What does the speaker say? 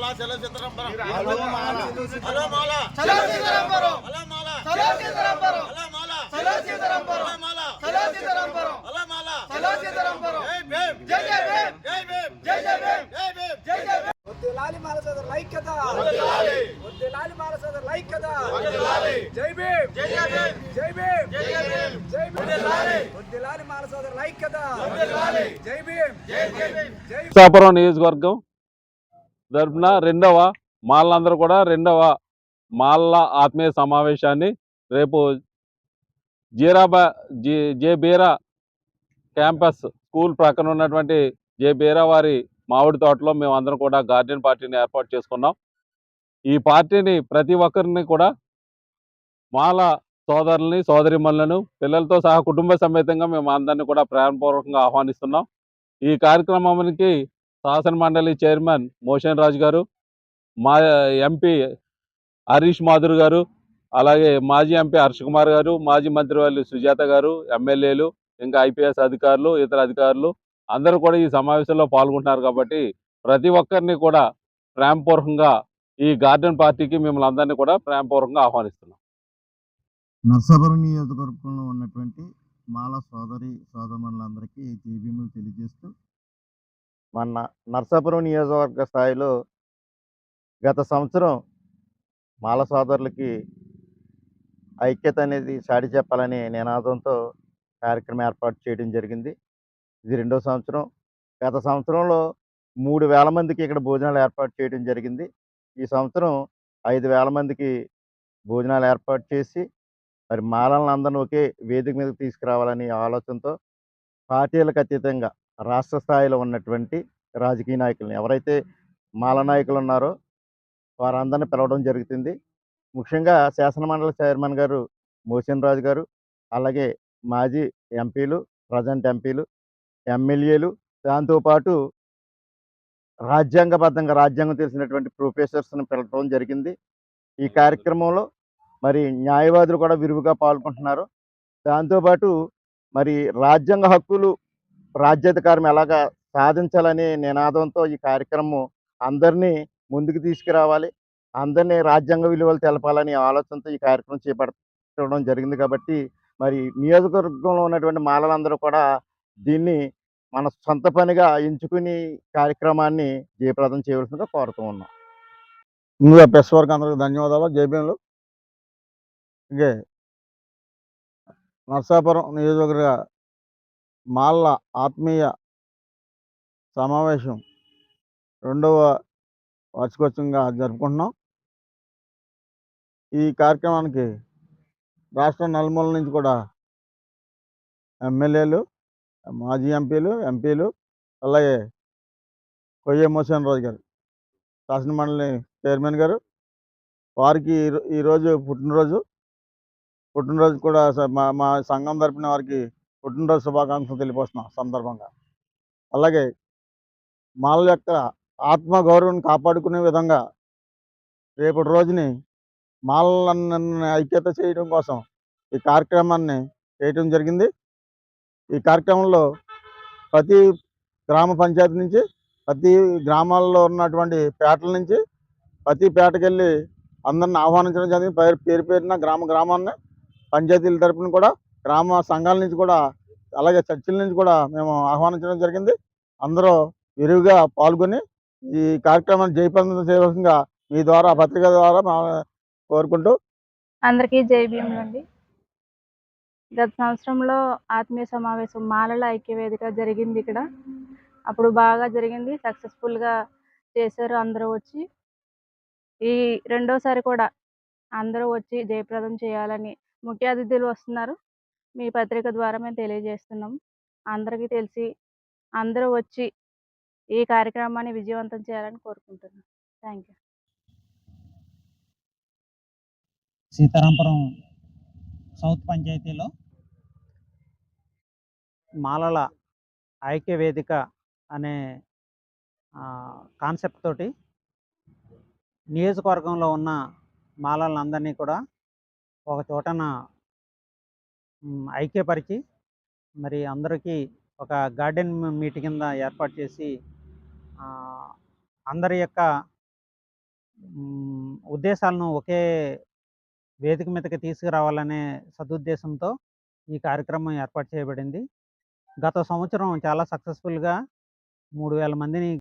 మా చలో చిత్రంబరం హలో మాల. హలో మాల చలో సీతారాంపురం హలో మాల చలో సీతారాంపురం హలో మాల చలో సీతారాంపురం హలో మాల చలో సీతారాంపురం హలో మాల చలో సీతారాంపురం జై భీమ్ జై జై భీమ్ జై భీమ్ జై జై భీమ్ జై భీమ్ జై జై భీమ్ వద్దులాలి మాల సోదరుల ఐక్యత వర్ధిల్లాలి. వద్దులాలి మాల సోదరుల ఐక్యత వర్ధిల్లాలి. జై భీమ్ జై జై భీమ్ జై భీమ్ జై జై భీమ్ జై వద్దిల్లాలి. భీమ్ వద్దులాలి మాల సోదరుల ఐక్యత వర్ధిల్లాలి. జై భీమ్ జై జై భీమ్ జై నరసాపురం నియోజకవర్గం తరపున రెండవ మాళ్ళందరూ కూడా రెండవ మాళ్ళ ఆత్మీయ సమావేశాన్ని రేపు జీరాబా జీ జే బీరా క్యాంపస్ స్కూల్ ప్రక్కన ఉన్నటువంటి జే బీరా వారి మామిడి తోటలో మేమందరం కూడా గార్డెన్ పార్టీని ఏర్పాటు చేసుకున్నాం. ఈ పార్టీని ప్రతి ఒక్కరిని కూడా మాల సోదరుల్ని సోదరిమల్లను పిల్లలతో సహా కుటుంబ సమేతంగా మేము అందరినీ కూడా ప్రేమపూర్వకంగా ఆహ్వానిస్తున్నాం. ఈ కార్యక్రమానికి శాసన మండలి చైర్మన్ మోషన్ రాజు గారు మా ఎంపీ హరీష్ మాధుర్ గారు అలాగే మాజీ ఎంపీ హర్ష కుమార్ గారు మాజీ మంత్రివర్యులు సుజాత గారు ఎమ్మెల్యేలు ఇంకా ఐపీఎస్ అధికారులు ఇతర అధికారులు అందరూ కూడా ఈ సమావేశంలో పాల్గొంటున్నారు కాబట్టి ప్రతి ఒక్కరిని కూడా ప్రేమపూర్వకంగా ఈ గార్డెన్ పార్టీకి మిమ్మల్ని అందరినీ కూడా ప్రేమపూర్వకంగా ఆహ్వానిస్తున్నాం. నర్సాపురం నియోజకవర్గంలో ఉన్నటువంటి మాల సోదరి సోదరులందరికీ జీబీములు తెలియజేస్తూ మన నర్సాపురం నియోజకవర్గ స్థాయిలో గత సంవత్సరం మాల సోదరులకి ఐక్యత అనేది సాటి చెప్పాలని నినాదంతో కార్యక్రమం ఏర్పాటు చేయడం జరిగింది. ఇది రెండో సంవత్సరం. గత సంవత్సరంలో మూడు వేల మందికి ఇక్కడ భోజనాలు ఏర్పాటు చేయడం జరిగింది. ఈ సంవత్సరం ఐదు వేల మందికి భోజనాలు ఏర్పాటు చేసి మరి మాలలను అందరినీ ఒకే వేదిక మీదకి తీసుకురావాలని ఆలోచనతో పార్టీలకు అతీతంగా రాష్ట్ర స్థాయిలో ఉన్నటువంటి రాజకీయ నాయకులను. ఎవరైతే మాల నాయకులు ఉన్నారో వారందరిని పిలవడం జరుగుతుంది. ముఖ్యంగా శాసనమండలి చైర్మన్ గారు మోసిన్ రాజు గారు అలాగే మాజీ ఎంపీలు ప్రజెంట్ ఎంపీలు ఎమ్మెల్యేలు దాంతోపాటు రాజ్యాంగబద్ధంగా రాజ్యాంగం తెలిసినటువంటి ప్రొఫెసర్స్ని పిలవడం జరిగింది. ఈ కార్యక్రమంలో మరి న్యాయవాదులు కూడా విరివిగా పాల్గొంటున్నారు. దాంతోపాటు మరి రాజ్యాంగ హక్కులు రాజ్యాధికారం ఎలాగా సాధించాలనే నినాదంతో ఈ కార్యక్రమం అందరినీ ముందుకు తీసుకురావాలి. అందరినీ రాజ్యాంగ విలువలు తెలపాలని ఆలోచనతో ఈ కార్యక్రమం చేపట్టడం జరిగింది కాబట్టి మరి నియోజకవర్గంలో ఉన్నటువంటి మాలలందరూ కూడా దీన్ని మన సొంత పనిగా ఎంచుకుని కార్యక్రమాన్ని జయప్రదం చేయవలసిందిగా కోరుతూ ఉన్నాం. ముందుగా ప్రెస్ వర్క్ అందరికి ధన్యవాదాలు. జేబీఎంలు ఇంకే నర్సాపురం నియోజకవర్గ మాల్ల ఆత్మీయ సమావేశం రెండవ వార్షికోత్సవంగా జరుపుకుంటున్నాం. ఈ కార్యక్రమానికి రాష్ట్ర నలుమూల నుంచి కూడా ఎమ్మెల్యేలు మాజీ ఎంపీలు ఎంపీలు అలాగే కొయ్య మోసన్ రాజు గారు శాసనమండలి చైర్మన్ గారు వారికి ఈరోజు పుట్టినరోజు. పుట్టినరోజు కూడా మా మా సంఘం తరపున వారికి పుట్టినరోజు శుభాకాంక్షలు తెలియపరుస్తున్నాం సందర్భంగా. అలాగే మాల యొక్క ఆత్మ గౌరవం కాపాడుకునే విధంగా రేపటి రోజుని మాలలను ఐక్యత చేయడం కోసం ఈ కార్యక్రమాన్ని చేయటం జరిగింది. ఈ కార్యక్రమంలో ప్రతి గ్రామ పంచాయతీ నుంచి ప్రతి గ్రామాల్లో ఉన్నటువంటి పేటల నుంచి ప్రతి పేటకెళ్ళి అందరిని ఆహ్వానించడం జరిగింది. పేరు పేరు పేరున గ్రామ గ్రామాన్ని పంచాయతీల తరపున కూడా గ్రామ సంఘాల నుంచి కూడా అలాగే చర్చిల నుంచి కూడా మేము ఆహ్వానించడం జరిగింది. అందరూ విరివిగా పాల్గొని ఈ కార్యక్రమాన్ని జయప్రదం చేయవలసిందిగా మీ ద్వారా పత్రిక ద్వారా కోరుకుంటూ. అందరికీ జై భీములు అండి. గత సంవత్సరంలో ఆత్మీయ సమావేశం మాలల ఐక్యవేదిక జరిగింది ఇక్కడ. అప్పుడు బాగా జరిగింది. సక్సెస్ఫుల్గా చేశారు అందరూ వచ్చి. ఈ రెండోసారి కూడా అందరూ వచ్చి జయప్రదం చేయాలని ముఖ్య అతిథులు వస్తున్నారు. మీ పత్రిక ద్వారా మేము తెలియజేస్తున్నాం. అందరికీ తెలిసి అందరూ వచ్చి ఈ కార్యక్రమాన్ని విజయవంతం చేయాలని కోరుకుంటున్నాం. Thank you. సీతారాంపురం సౌత్ పంచాయతీలో మాలల ఐక్య వేదిక అనే కాన్సెప్ట్ తోటి నియోజకవర్గంలో ఉన్న మాలలందరినీ కూడా ఒక చోటన ఐక్యపరిచి మరి అందరికీ ఒక గార్డెన్ మీట్ కింద ఏర్పాటు చేసి అందరి యొక్క ఉద్దేశాలను ఒకే వేదిక మీదకి తీసుకురావాలనే సదుద్దేశంతో ఈ కార్యక్రమం ఏర్పాటు చేయబడింది. గత సంవత్సరం చాలా సక్సెస్ఫుల్గా మూడు వేల మందిని